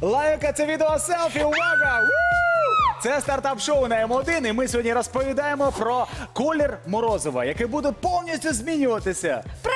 Лайка це відео селфі. Увага! Ву! Це стартап-шоу на М1, і ми сьогодні розповідаємо про колір морозива, який буде повністю змінюватися. Про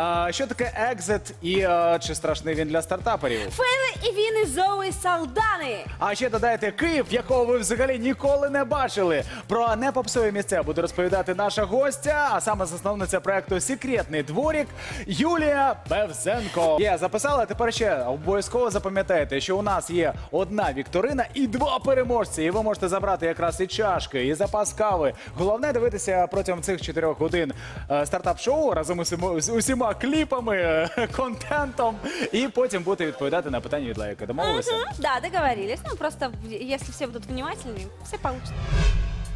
А, що таке екзит і а, чи страшний він для стартаперів? Фейли і війни Зоуї Салдани. А ще додайте Київ, якого ви взагалі ніколи не бачили. Про непопсові місця буде розповідати наша гостя, а саме засновниця проекту Секретний дворік Юлія Бевзенко. Є записала. Тепер ще обов'язково запам'ятайте, що у нас є одна вікторина і два переможці. І ви можете забрати якраз і чашки, і запас кави. Головне дивитися протягом цих чотирьох годин е, стартап-шоу разом із усіма- усіма кліпами, е, контентом, і потім будете відповідати на питання від лайка. Домовилися? Мгм, Да, договорились. Ну, просто в- если все будут внимательными, все получится.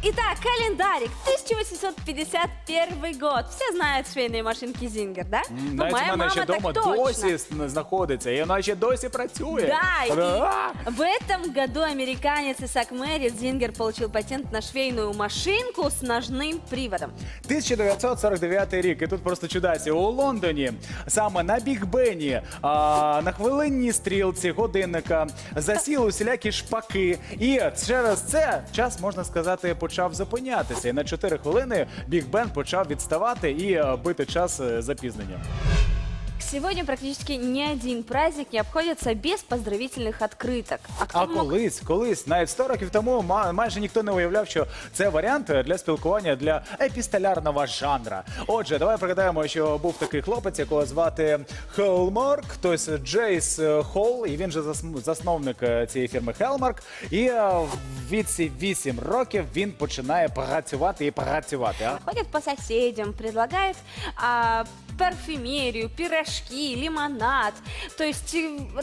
Итак, календарик. 1851 год. Все знают швейные машинки Зингер, да? Ну, Навіть у моя мене мама ще так вдома точно. досі с- знаходиться, і вона ще досі працює. Да, А! и в этом году американец Исаак Мэрит Зингер получил патент на швейную машинку с ножным приводом. 1949 рік, і тут просто чудасі. У Лондоні саме на Біг Бені а, на хвилинній стрілці годинника засіли усілякі шпаки. І через це час, можна сказати, почав зупинятися. І на 4 хвилини Біг Бен почав відставати і а, бити час е, запізненням. Сегодня практически ни один праздник не обходится без поздравительных открыток. А кто А мог колись, колись, навіть 100 років тому ма- майже ніхто не уявляв, що це варіант для спілкування для епістолярного жанра. Отже, давай пригадаємо, що був такий хлопець, якого звати Хелмарк, хтось Джейс е, Холл, і він же зас- засновник е, цієї фірми Хелмарк. І е, в віці 8 років він починає працювати і працювати. А? ходят по соседям, предлагает а, парфюмерию, пирожки, лимонад. То есть э, ну,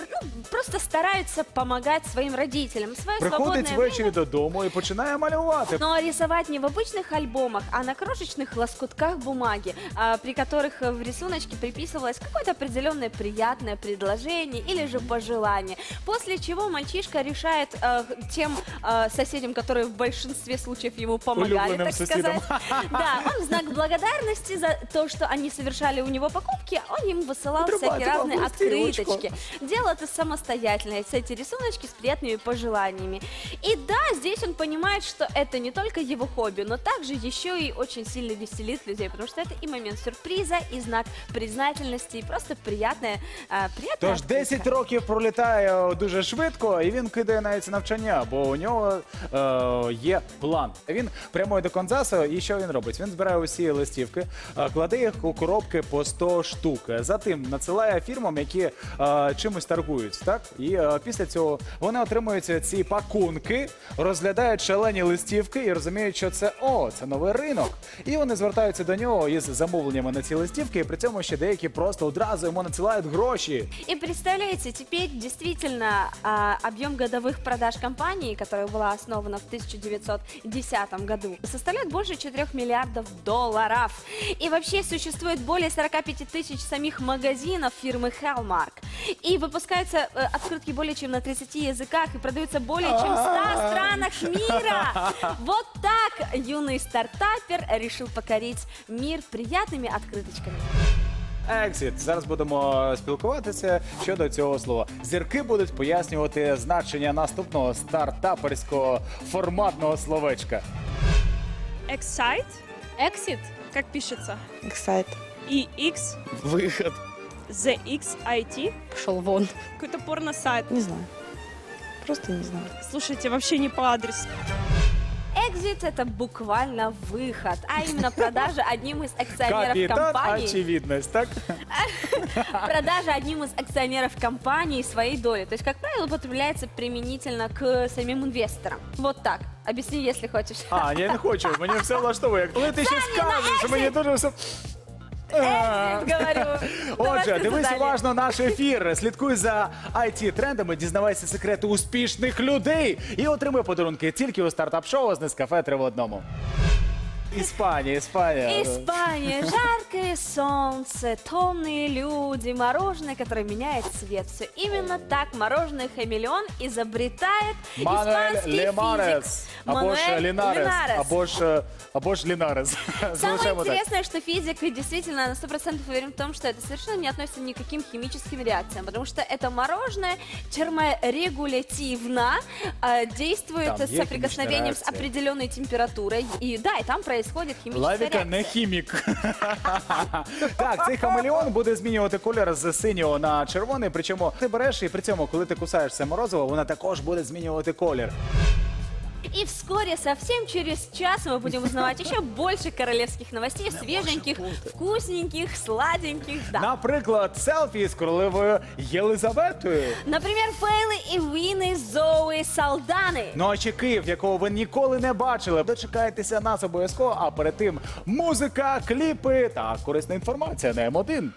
просто стараются помогать своим родителям. Свое Приходить свободное ввечері время. додому і починає малювати. Но рисовать не в обычных альбомах, а на крошечных лоскутках бумаги, а, при которых э, в рисуночке приписывалось какое-то определенное приятное предложение или же пожелание. После чего мальчишка решает э, тем э, соседям, которые в большинстве случаев ему помогали, Улюбленным так соседям. сказать. Да, он в знак благодарности за то, что они совершали у него покупки, он им высылал Отрабатывал всякие разные стрелочку. открыточки. Делал это самостоятельно, с эти рисуночки с приятными пожеланиями. И да, здесь он понимает, что это не только его хобби, но также еще и очень сильно веселит людей, потому что это и момент сюрприза, и знак признательности, и просто приятная, а, приятная Тож открытка. 10 років пролітає дуже швидко, і він кидає навіть навчання, бо у нього е, є план. Він прямує до Конзасу, і що він робить? Він збирає усі листівки, е, кладе їх у коробки по 100 штук. Затим надсилає фірмам, які е, чимось торгують. Так і е, після цього вони отримують ці пакунки, розглядають шалені листівки і розуміють, що це о, це новий ринок. І вони звертаються до нього із замовленнями на ці листівки, і при цьому ще деякі просто одразу йому надсилають гроші. И представляете, теперь действительно а, объем годовых продаж компании, которая была основана в 1910 году, составляет больше 4 миллиардов долларов. И вообще существует более 45 тысяч самих магазинов фирмы Hallmark. И выпускаются э, открытки более чем на 30 языках и продаются более чем в 100 странах мира. Вот так юный стартапер решил покорить мир приятными открыточками. Exit. Зараз будемо спілкуватися щодо цього слова. Зірки будуть пояснювати значення наступного стартаперського форматного словечка. Excite, Exit. как пишется, Excite. и X, Виход. Z X I T, Пошел вон. какой-то порно-сайт. Не знаю. Просто не знаю. Слушайте, вообще не по адресу. Экзит это буквально выход, а именно продажа одним из акционеров Капітан компании, очевидність, так? продажа одним из акционеров компании своей доли. То есть, как правило, употребляется применительно к самим инвесторам. Вот так. Объясни, если хочешь. А, я не хочу, мені все влаштовує. Коли ти ще скажеш, мені дуже все. Говорю. Отже, дивись уважно наш ефір. Слідкуй за it трендами, дізнавайся секрети успішних людей і отримай подарунки тільки у стартап-шоу з Нескафе три в одному. Іспанія, Іспанія. Испания, жаркое солнце, томные люди, мороженое, которое меняет цвет. Все именно так мороженое хамелеон изобретает Мануель испанский физик Лемарес. Або ж Мануэль Лінарес. Линарес. Або ж, е, або ж Лінарес. Самое Залишаємо так. интересное, что физик действительно на 100% уверен в том, что это совершенно не относится ни к каким химическим реакциям, потому что это мороженое терморегулятивно э, действует Там с есть соприкосновением с химическая реакция. определенной температурой. И да, и там происходит химическая Лавіка реакция. не хімік. так, цей хамелеон буде змінювати колір з синього на червоний. Причому ти береш і при цьому, коли ти кусаєш це морозиво, вона також буде змінювати колір. И вскоре, совсем через час, мы будем узнавать еще больше королевских новостей, свеженьких, вкусненьких, сладеньких, да. Наприклад, селфі з королевою Єлизаветою. Например, фейлы и вины Зои Салданы. Ну а ще Київ, якого ви ніколи не бачили. Дочекайтеся нас обов'язково. А перед тим музика, кліпи та корисна інформація на М1.